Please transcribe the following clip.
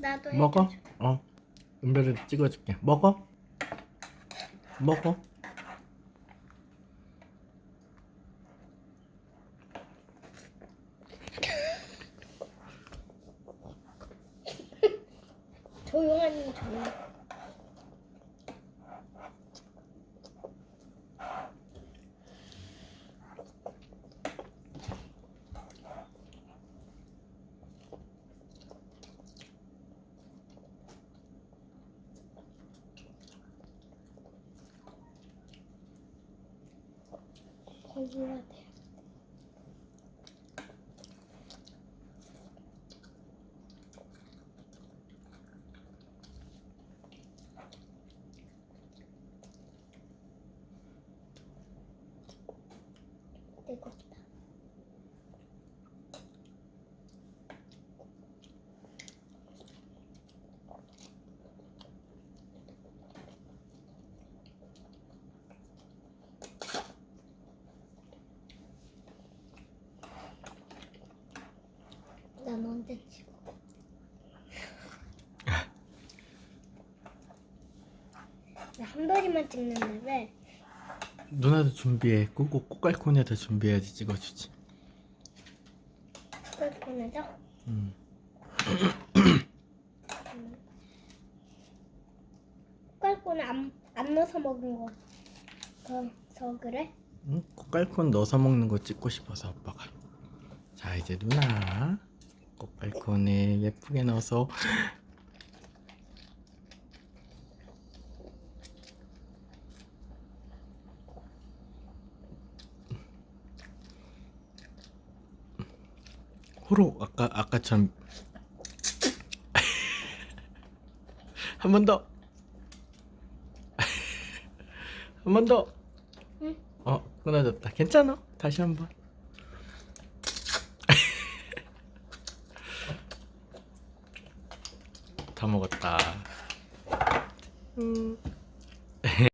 나도 먹어? 해줘. 어. 은별이도 찍어줄게. 먹어? 먹어? 조용하니 조용. 거기가 돼. 뜨겁다. 난 언제 찍어? 나한 벌이만 찍는데 왜? 누나도 준비해. 꼬꼬 꼬깔콘에다 준비해야지 찍어주지. 보내줘? 음. 깔고는 안, 안 넣어서 먹은 거. 그래서 그래? 응? 꼬깔콘 넣어서 먹는 거 찍고 싶어서 아빠가. 자 이제 누나 꼬깔콘에 예쁘게 넣어서 호로 아까 아까처럼 한 번 더. 한 번 더. 응. 어, 끊어졌다. 괜찮아. 다시 한 번. 다 먹었다. 음.